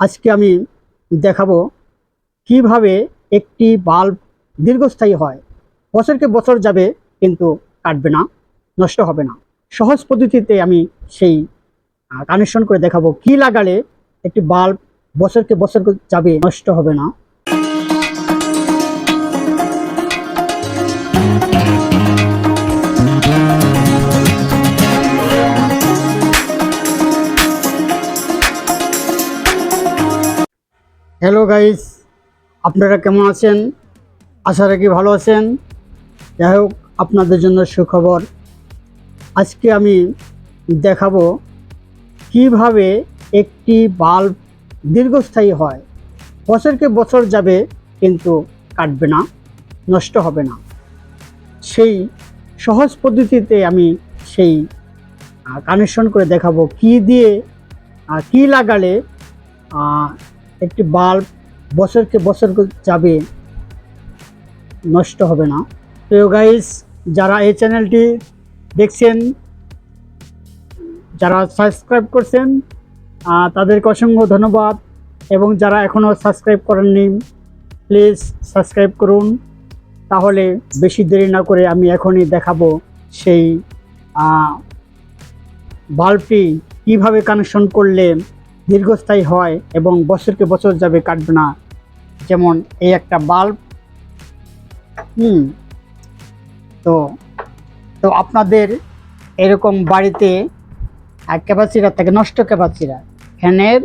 আজকে আমি দেখাবো কীভাবে একটি বাল্ব দীর্ঘস্থায়ী হয়। বছরকে বছর যাবে, কিন্তু কাটবে না, নষ্ট হবে না। সহজ পদ্ধতিতে আমি সেই কানেকশন করে দেখাবো। কি লাগালে একটি বাল্ব বছরকে বছর যাবে, নষ্ট হবে না। হ্যালো গাইস আপনারা কেমন আছেন? আশা রাখি ভালো আছেন। যাই হোক, আপনাদের জন্য সুখবর। আজকে আমি দেখাবো কীভাবে একটি বাল্ব দীর্ঘস্থায়ী হয়। বছরকে বছর যাবে, কিন্তু কাটবে না, নষ্ট হবে না। সেই সহজ পদ্ধতিতে আমি সেই কানেকশন করে দেখাবো। কি দিয়ে কি লাগালে একটি বাল্ব বছরকে বছর যাবে, নষ্ট হবে না। প্রিয় গাইস যারা এই চ্যানেলটি দেখছেন, যারা সাবস্ক্রাইব করছেন তাদেরকে অসংখ্য ধন্যবাদ। এবং যারা এখনও সাবস্ক্রাইব করেননি প্লিজ সাবস্ক্রাইব করুন। তাহলে বেশি দেরি না করে আমি এখনই দেখাবো সেই বাল্বটি কীভাবে কানেকশন করলে দীর্ঘস্থায়ী হয় এবং বছরকে বছর যাবে কাটবে না। যেমন এই একটা বাল্ব। হুম। তো তো আপনাদের এরকম বাড়িতে ক্যাপাসিটার থাকে, নষ্ট ক্যাপাসিটার। ফ্যানের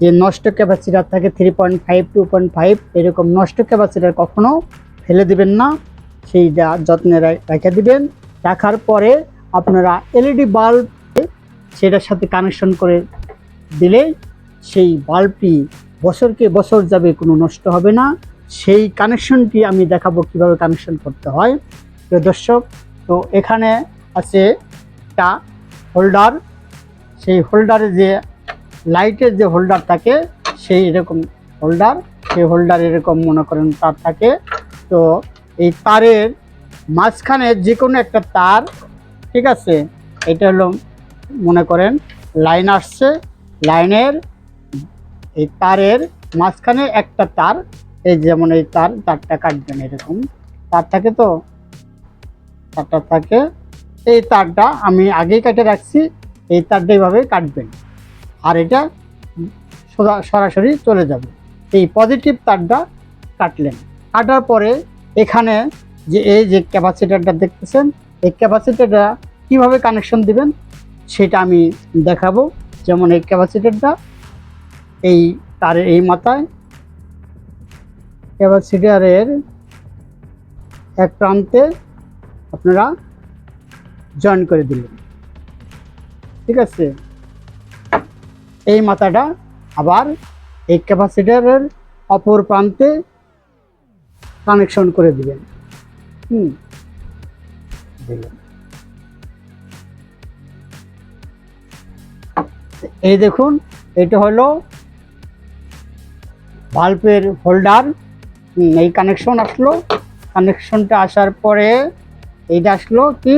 যে নষ্ট ক্যাপাসিটার থাকে three point five two point five এরকম নষ্ট ক্যাপাসিটার কখনও ফেলে দিবেন না। সেইটা যত্নে রেখে দিবেন। রাখার পরে আপনারা এলইডি বাল্ব, সেটার সাথে কানেকশন করে দিলে সেই বাল্বটি বছরকে বছর যাবে কোনো নষ্ট হবে না। সেই কানেকশনটি আমি দেখাবো কীভাবে কানেকশন করতে হয়। প্রিয় দর্শক, তো এখানে আছে একটা হোল্ডার সেই হোল্ডারে যে লাইটের যে হোল্ডার থাকে, সেই এরকম হোল্ডার সেই হোল্ডার এরকম মনে করেন তার থাকে। তো এই তারের মাঝখানে যে কোনো একটা তার, ঠিক আছে? এটা হলো মনে করেন লাইন আসছে। লাইনের এই তারের মাঝখানে একটা তার, এই যেমন এই তার, তারটা কাটবেন এরকম। তার থাকে তো? তারটা থাকে। এই তারটা আমি আগেই কেটে রাখছি, এই তারটা এইভাবে কাটবেন। আর এটা সরাসরি চলে যাবে। এই পজিটিভ তারটা কাটলেন। কাটার পরে এখানে যে, এই যে ক্যাপাসিটারটা দেখতেছেন, এই ক্যাপাসিটারটা কীভাবে কানেকশন দিবেন, সেটা আমি দেখাবো। যেমন এই ক্যাপাসিটারটা, এই তারের এই মাথায়, ক্যাপাসিটারের এক প্রান্তে আপনারা জয়েন করে দিলেন। ঠিক আছে? এই মাথাটা আবার এই ক্যাপাসিটারের অপর প্রান্তে কানেকশন করে দিবেন হুম, দিলেন। এই দেখুন, এটা হলো বাল্বের হোল্ডার এই কানেকশন আসলো। কানেকশনটা আসার পরে এইটা আসলো কি,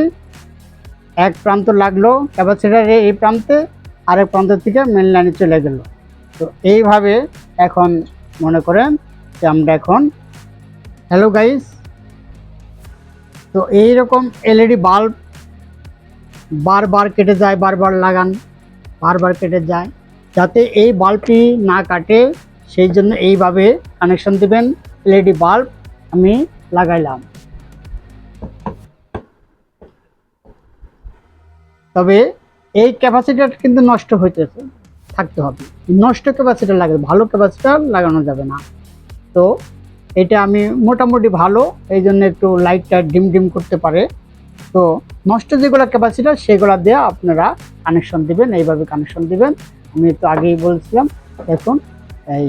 এক প্রান্ত লাগল ক্যাপাসিটারে এই প্রান্তে আরেক প্রান্ত থেকে মেন লাইনে চলে গেল। তো এইভাবে এখন মনে করেন যে আমরা এখন হ্যালো গাইস তো এইরকম এলইডি বাল্ব বারবার কেটে যায়, বারবার লাগান। বারবার কেটে যায়, যাতে এই বাল্বটি না কাটে, সেই জন্য এইভাবে কানেকশন দিবেন এলইডি বাল্ব আমি লাগাইলাম। তবে এই ক্যাপাসিটার কিন্তু নষ্ট হইতেছে, থাকতে হবে। নষ্ট ক্যাপাসিটার লাগে ভালো ক্যাপাসিটার লাগানো যাবে না। তো এটা আমি মোটামুটি ভালো এই জন্য একটু লাইটটা ডিম ডিম করতে পারে। তো নষ্ট যেগুলো ক্যাপাসিটার সেগুলো দিয়ে আপনারা কানেকশন দিবেন, এইভাবে কানেকশন দিবেন। আমি তো আগেই বলছিলাম, দেখুন, এই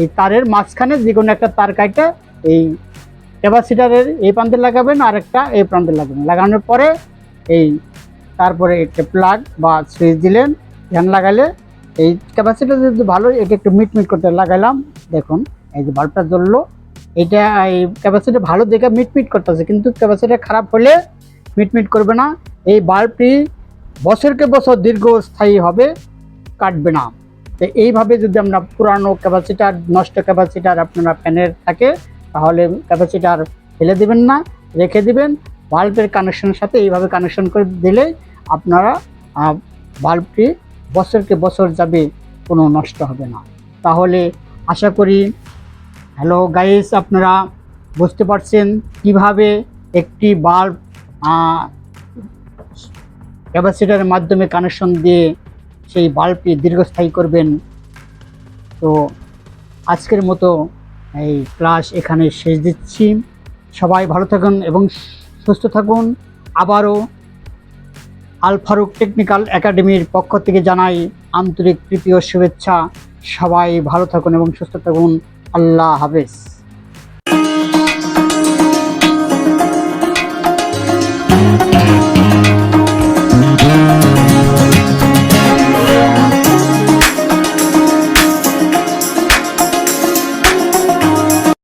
এই তারের মাঝখানে যে কোনো একটা তার কাটে এই ক্যাপাসিটারের এই প্রান্তে লাগাবেন, আর একটা এই প্রান্তে লাগাবেন। লাগানোর পরে এই তারপরে একটা প্লাগ বা সুইচ দিলেন ফ্যান লাগালে এই ক্যাপাসিটার যদি ভালো, এটা একটু মিট মিট করতে লাগালাম, দেখুন, এই যে বাল্বটা জ্বললো, এটা এই ক্যাপাসিটি ভালো দেখে মিটমিট করতেছে, কিন্তু ক্যাপাসিটি খারাপ হলে মিটমিট করবে না, এই বাল্বটি বছরকে বছর দীর্ঘস্থায়ী হবে, কাটবে না। তো এইভাবে যদি আমরা পুরানো ক্যাপাসিটার, নষ্ট ক্যাপাসিটার আপনারা ফ্যানের থাকে, তাহলে ক্যাপাসিটার ফেলে দিবেন না, রেখে দিবেন। বাল্বের কানেকশনের সাথে এইভাবে কানেকশন করে দিলে আপনারা বাল্বটি বছরকে বছর যাবে কোনো নষ্ট হবে না। তাহলে আশা করি হ্যালো গাইস আপনারা বুঝতে পারছেন কীভাবে একটি বাল্ব ক্যাপাসিটারের মাধ্যমে কানেকশন দিয়ে সেই বাল্বটি দীর্ঘস্থায়ী করবেন। তো আজকের মতো এই ক্লাস এখানে শেষ দিচ্ছি। সবাই ভালো থাকুন এবং সুস্থ থাকুন। আবারও আল ফারুক টেকনিক্যাল একাডেমির পক্ষ থেকে জানাই আন্তরিক ও শুভেচ্ছা। সবাই ভালো থাকুন এবং সুস্থ থাকুন। আল্লাহ হাফেজ।